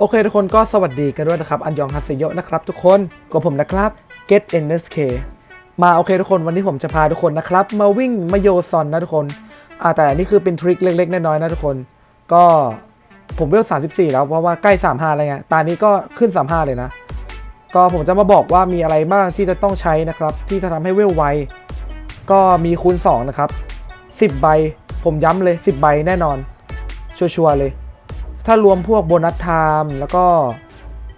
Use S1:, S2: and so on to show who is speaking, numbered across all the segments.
S1: โอเคทุกคนก็สวัสดีกันด้วยนะครับ อันยองฮาเซโยนะครับทุกคนกับผมนะครับ Get NSK มาโอเคทุกคนวันนี้ผมจะพาทุกคนนะครับ มาวิ่งมาโยซอนนะทุกคนอ่าแต่นี่คือเป็นทริคเล็กๆ น้อยๆนะทุกคน ก็ผมเวล 34 แล้วเพราะว่าใกล้ 35อะไรเงี้ยตอนนี้ก็ขึ้น 35 เลยนะ ก็ผมจะมาบอกว่ามีอะไรบ้างที่จะต้องใช้นะครับ ที่จะทำให้เวลไว ก็มีคูณ 2 นะครับ 10 ใบ ผมย้ำเลย 10 ใบแน่นอน ชัวร์ๆเลย ถ้ารวมพวกโบนัสไทม์แล้วก็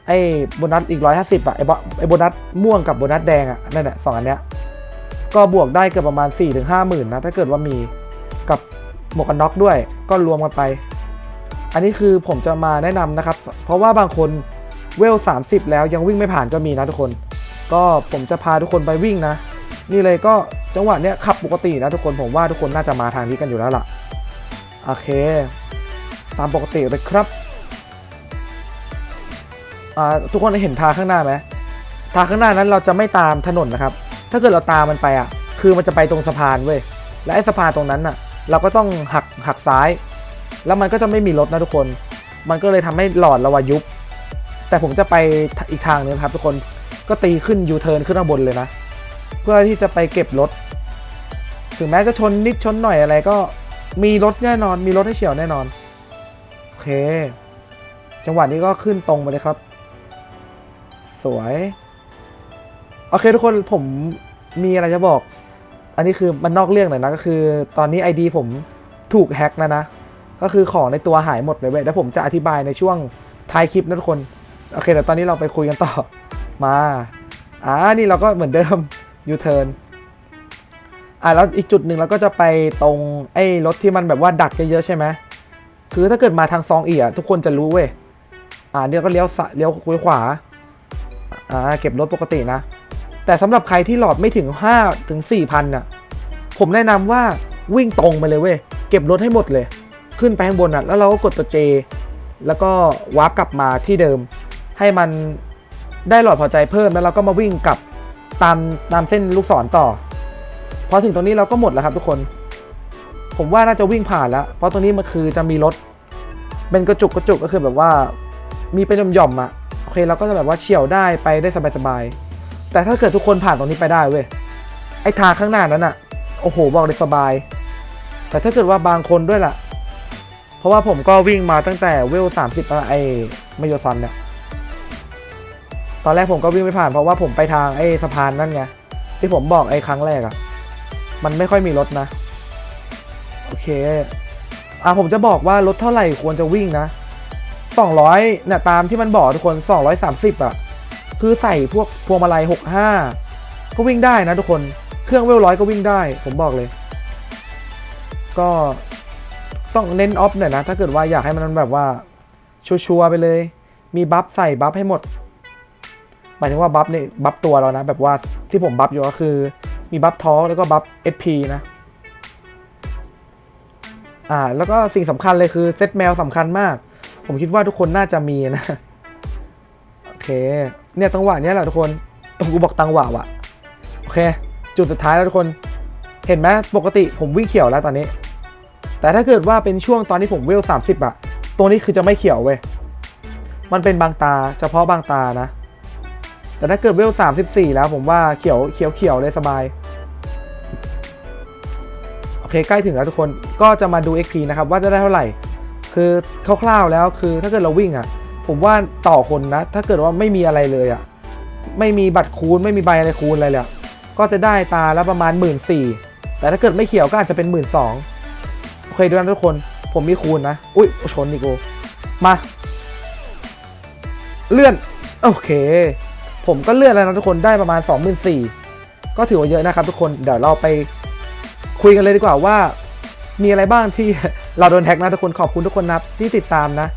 S1: ไอ้โบนัสอีก150อะไอ้บไอ้โบนัสม่วงกับโบนัสแดงอะนั่นแหละสองอันเนี้ยก็บวกได้เกือบประมาณ4-5ถึงห้าหมื่นนะถ้าเกิดว่ามีกับหมวกกันน็อกด้วย ก็รวมกันไป อันนี้คือผมจะมาแนะนำนะครับ เพราะว่าบางคนเวล 30 แล้วยังวิ่งไม่ผ่านก็มีนะทุกคน ก็ผมจะพาทุกคนไปวิ่งนะ นี่เลยก็จังหวะเนี้ยขับปกตินะทุกคนผมว่าทุกคนน่าจะมาทางนี้กันอยู่แล้วล่ะโอเค ตามปกติเลยครับอ่าทุกคนเห็นทางข้างหน้าไหมทางข้างหน้านั้นเราจะไม่ตามถนนนะครับ ถ้าเกิดเราตามมันไปอะ คือมันจะไปตรงสะพานเว้ย และไอ้สะพานตรงนั้นอะ เราก็ต้องหักหักซ้าย แล้วมันก็จะไม่มีรถนะทุกคน มันก็เลยทำให้หลอดเราอะยุบ แต่ผมจะไปอีกทางนึงครับ ทุกคน ก็ตีขึ้นยูเทิร์นขึ้นข้างบนเลยนะ เพื่อที่จะไปเก็บรถ ถึงแม้จะชนนิดชนหน่อยอะไรก็มีรถแน่นอน มีรถให้เฉียวแน่นอน เค จังหวะนี้ก็ขึ้นตรงไปเลยครับ สวย โอเคทุกคนผมมีอะไรจะบอก อันนี้คือมันนอกเรื่องหน่อยนะก็คือ ตอนนี้ ID ผมถูกแฮ็กแล้วนะ ก็คือของในตัวหายหมดเลยเว้ยแล้วผมจะอธิบายในช่วงท้ายคลิปนะทุกคน โอเคแต่ตอนนี้เราไปคุยกันต่อ มาอ่านี่เราก็เหมือนเดิมยูเทิร์นอ่าแล้วอีกจุดหนึ่งเราก็จะไปตรงไอ้รถที่มันแบบว่าดักเยอะๆใช่ไหม คือถ้าเกิดมาทางซองอีอะทุกคนจะรู้เว้ย อ่าเนี่ยก็เลี้ยวซ้ายเลี้ยวขวา อ่าเก็บรถปกตินะ แต่สำหรับใครที่หลอดไม่ถึง5ถึง4,000น่ะ ผมแนะนำว่าวิ่งตรงไปเลยเว้ย เก็บรถให้หมดเลย ขึ้นไปข้างบนอะ แล้วเราก็กดตัว J แล้วก็วาร์ปกลับมาที่เดิม ให้มันได้หลอดพอใจเพิ่มแล้วเราก็มาวิ่งกลับตามตามเส้นลูกศรต่อ พอถึงตรงนี้เราก็หมดแล้วครับทุกคน ผมว่าน่าจะวิ่งผ่านแล้ว เพราะตรงนี้มันคือจะมีรถ เป็นกระจุกกระจุกก็คือแบบว่า มีเป็นหย่อมๆอะโอเคเราก็จะแบบว่าเฉี่ยวได้ไปได้สบายๆแต่ถ้าเกิดทุกคนผ่านตรงนี้ไปได้เว้ยไอ้ทางข้างหน้านั้นอะโอ้โหบอกเลยสบาย แต่ถ้าเกิดว่าบางคนด้วยล่ะ เพราะว่าผมก็วิ่งมาตั้งแต่เวลสามสิบไอ้มายซันเนี่ยตอนแรกผมก็วิ่งไม่ผ่านเพราะว่าผมไปทางไอ้สะพานนั่นไงที่ผมบอกไอ้ครั้งแรกอะมันไม่ค่อยมีรถนะ โอเคอะผมจะบอกว่ารถเท่าไหร่ควรจะวิ่งนะ 200เนี่ยตามที่มันบอกทุกคน 230 อะ คือใส่พวกพวงมาลัย 65 ก็วิ่งได้นะทุกคนเครื่องเวลร้อยก็วิ่งได้ ผมบอกเลย ก็ต้องเน้นออฟหน่อยนะ ถ้าเกิดว่าอยากให้มันแบบว่า ชัวร์ๆไปเลย มีบัฟใส่บัฟให้หมดหมายถึงว่าบัฟนี่บัฟตัวเรานะ แบบว่าที่ผมบัฟอยู่ก็คือ มีบัฟท้อแล้วก็บัฟ SP นะ อ่าแล้วก็สิ่งสำคัญเลยคือเซตแมวสำคัญมาก ผมคิดว่าทุกคนน่าจะมีนะโอเค เนี่ยตังหวะเนี้ยแหละทุกคนกูบอกตังหวะว่ะโอเค จุดสุดท้ายแล้วทุกคน เห็นไหมปกติผมวิ่งเขียวแล้วตอนนี้ แต่ถ้าเกิดว่าเป็นช่วงตอนที่ผมเวล30อะตัวนี้คือจะไม่เขียวเว้ยมันเป็นบางตาเฉพาะบางตานะ แต่ถ้าเกิดเวล34แล้วผมว่าเขียวเขียวเขียวเลยสบาย เคใกล้ถึงแล้วทุกคนก็จะมาดู XP นะครับว่าจะได้เท่าไหร่ คือคร่าวๆแล้วคือถ้าเกิดเราวิ่งอะ ผมว่าต่อคนนะ ถ้าเกิดว่าไม่มีอะไรเลยอะไม่มีบัตรคูณไม่มีใบอะไรคูณอะไรเลยอะก็จะได้ตาละประมาณ 1 4ื่นแต่ถ้าเกิดไม่เขียวก็อาจจะเป็น 1 2ื่นโอเคดูนะทุกคนผมมีคูณนะ อุ้ยชนอีกโอมาเลื่อน โอเค ผมก็เลื่อนแล้วนะทุกคนได้ประมาณ 24,000ก็ถือว่าเยอะนะครับทุกคนเดี๋ยวเราไป คุยกันเลยดีกว่าว่า มีอะไรบ้างที่เราโดนแท็กนะทุกคนขอบคุณทุกคนนับที่ติดตามนะ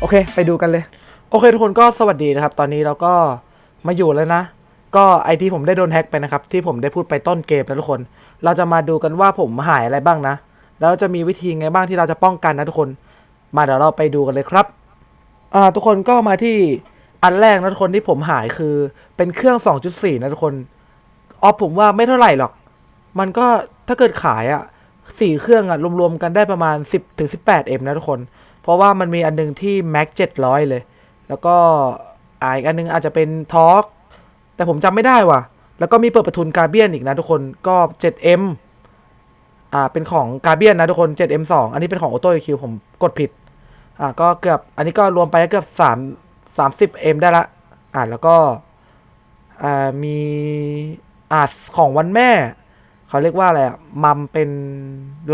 S1: โอเค ไปดูกันเลย โอเค ทุกคนก็สวัสดีนะครับ ตอนนี้เราก็มาอยู่แล้วนะ ก็ไอที่ผมได้โดนแฮ็กไปนะครับ ที่ผมได้พูดไปต้นเกมแล้วทุกคน เราจะมาดูกันว่าผมหายอะไรบ้างนะ แล้วจะมีวิธีไงบ้างที่เราจะป้องกันนะทุกคน มาเดี๋ยวเราไปดูกันเลยครับอ่าทุกคนก็มาที่อันแรกนะทุกคนที่ผมหายคือเป็นเครื่อง 2.4 นะทุกคนออฟผมว่าไม่เท่าไหร่หรอก มันก็ถ้าเกิดขายอะ่ะสี่เครื่องอะ่ะรวมๆกันได้ประมาณ 10ถึง18 M นะทุกคน เพราะว่ามันมีอันหนึงที่ Max 700 เลย แล้วก็อีกอันนึงอาจจะเป็นทอ l k แต่ผมจำไม่ได้ว่ะ แล้วก็มีเปิดประทุนกาเบียนอีกนะทุกคนก็ 7M อ่าเป็นของกาเบียนนะทุกคน 7M2 อันนี้เป็นของ Auto EQ ผมกดผิดอ่าก็เกือบอันนี้ก็รวมไปเกือบสามสามสิบเอ็มได้ละอ่าแล้วก็อ่ามีอ่าของวันแม่ เขาเรียกว่าอะไรอะมัมเป็น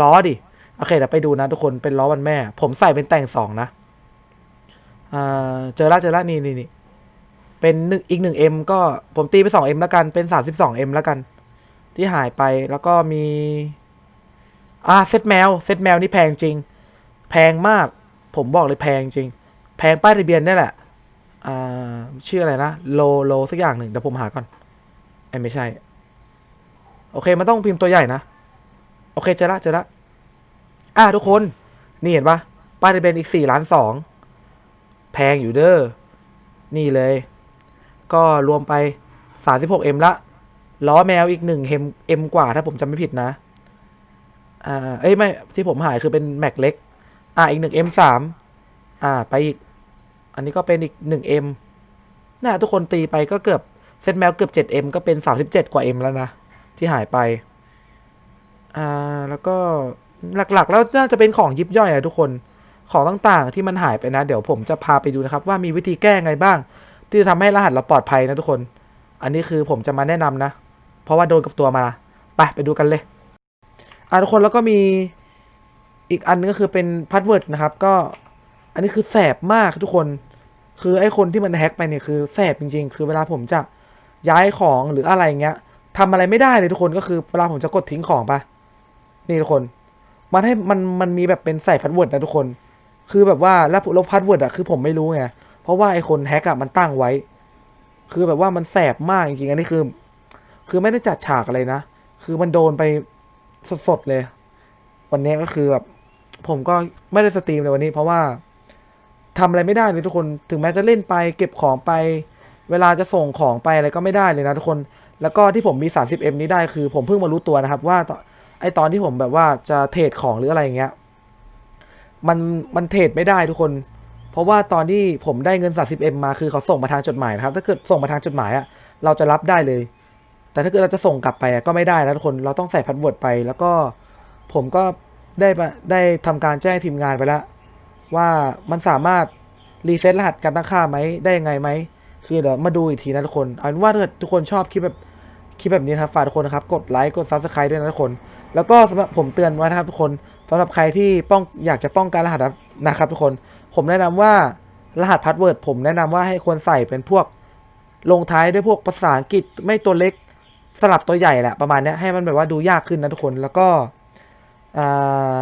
S1: ล้อดิโอเคเดี๋ยวไปดูนะทุกคนเป็นล้อวันแม่ ผมใส่เป็นแต่งสองนะอ่าเจอละเจอละนี่นี่นี่เป็นหนึ่งอีกหนึ่งเอ็มก็ผมตีไปสองเอ็มแล้วกันเป็นสามสิบสองเอ็มแล้วกัน ที่หายไปแล้วก็มี อ่าเซตแมวเซตแมวนี่แพงจริง แพงมาก ผมบอกเลยแพงจริง แพงป้ายทะเบียนนี่แหละอ่าชื่ออะไรนะ โลโลสักอย่างหนึ่งเดี๋ยวผมหาก่อนไอ้ไม่ใช่ โอเค มันต้องพิมพ์ตัวใหญ่นะ โอเค เจอละเจอละอ่าทุกคน นี่เห็นปะป้ายทะเบียนอีกสี่ล้านสองแพงอยู่เด้อ นี่เลย ก็รวมไปสามสิบหกเอ็มละ ล้อแมวอีกหนึ่งเอ็มเอ็มกว่าถ้าผมจำไม่ผิดนะ อ่า เอ้ยไม่ที่ผมหายคือเป็นแม็กเล็ก อ่าอีกหนึ่ง M สามอ่า ไปอีก อันนี้ก็เป็นอีกหนึ่ง M น่าทุกคนตีไปก็เกือบเซตแมวเกือบเจ็ด M ก็เป็นสามสิบเจ็ดกว่า M แล้วนะ ที่หายไป อ่า แล้วก็หลักๆ แล้วน่าจะเป็นของยิบย่อยอะทุกคน ของต่างๆ ที่มันหายไปนะ เดี๋ยวผมจะพาไปดูนะครับว่ามีวิธีแก้ไงบ้าง ที่จะทำให้รหัสเราปลอดภัยนะทุกคน อันนี้คือผมจะมาแนะนำนะ เพราะว่าโดนกับตัวมา ไปไปดูกันเลย อ่าทุกคนแล้วก็มีอีกอันนึงก็คือเป็นพาสเวิร์ดนะครับ ก็อันนี้คือแสบมากทุกคน คือไอ้คนที่มันแฮ็กไปเนี่ยคือแสบจริงๆ คือเวลาผมจะย้ายของหรืออะไรเงี้ย ทำอะไรไม่ได้เลยทุกคนก็คือเวลาผมจะกดทิ้งของไปนี่ทุกคน มันให้มันมันมีแบบเป็นใส่พาสเวิร์ดนะทุกคน คือแบบว่าแล้วลบพาสเวิร์ดอะคือผมไม่รู้ไงเพราะว่าไอ้คนแฮกอะมันตั้งไว้ คือแบบว่ามันแสบมากจริงๆอันนี้คือ คือไม่ได้จัดฉากอะไรนะ คือมันโดนไปสดๆเลย วันนี้ก็คือแบบผมก็ไม่ได้สตรีมเลยวันนี้ เพราะว่าทำอะไรไม่ได้เลยทุกคน ถึงแม้จะเล่นไป เก็บของไป เวลาจะส่งของไปอะไรก็ไม่ได้เลยนะทุกคน แล้วก็ที่ผมมี 30M นี้ได้คือผมเพิ่งมารู้ตัวนะครับว่าไอตอนที่ผมแบบว่าจะเทรดของหรืออะไรอย่างเงี้ยมันมันเทรดไม่ได้ทุกคน เพราะว่าตอนที่ผมได้เงิน 30M มาคือเขาส่งมาทางจดหมายนะครับ ถ้าเกิดส่งมาทางจดหมายอะเราจะรับได้เลย แต่ถ้าเกิดเราจะส่งกลับไปอะก็ไม่ได้นะทุกคนเราต้องใส่พาสเวิร์ดไป แล้วก็ผมก็ได้ได้ทำการแจ้งทีมงานไปแล้ว ว่ามันสามารถรีเซ็ตรหัสการตั้งค่าไหมได้ยังไงไหมคือเดี๋ยวมาดูอีกทีนะทุกคนเอาเป็นว่าถ้าเกิดทุกคนชอบคลิปแบบ คลิปแบบนี้นะครับฝากทุกคนนะครับกดไลค์กดซับสไครต์ด้วยนะทุกคน แล้วก็สำหรับผมเตือนไว้นะครับทุกคนสำหรับใครที่ป้องอยากจะป้องกันรหัสนะครับทุกคน ผมแนะนำว่ารหัสพาสเวิร์ดผมแนะนำว่าให้ควรใส่เป็นพวกลงท้ายด้วยพวกภาษาอังกฤษไม่ตัวเล็กสลับตัวใหญ่แหละประมาณนี้ให้มันแบบว่าดูยากขึ้นนะทุกคนแล้วก็อ่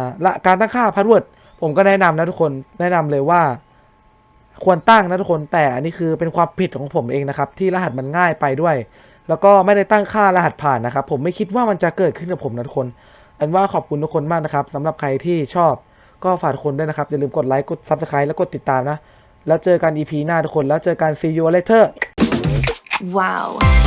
S1: าละการตั้งค่าพาสเวิร์ดผมก็แนะนำนะทุกคนแนะนำเลยว่า ควรตั้งนะทุกคนแต่อันนี้คือเป็นความผิดของผมเองนะครับ ที่รหัสมันง่ายไปด้วย แล้วก็ไม่ได้ตั้งค่ารหัสผ่านนะครับ ผมไม่คิดว่ามันจะเกิดขึ้นกับผมนะทุกคน อันว่าขอบคุณทุกคนมากนะครับสำหรับใครที่ชอบก็ฝากทุกคนด้วยนะครับ อย่าลืมกดไลค์กด subscribe แล้วกดติดตามนะ แล้วเจอกัน EP หน้าทุกคน แล้วเจอกัน see you later
S2: Wow.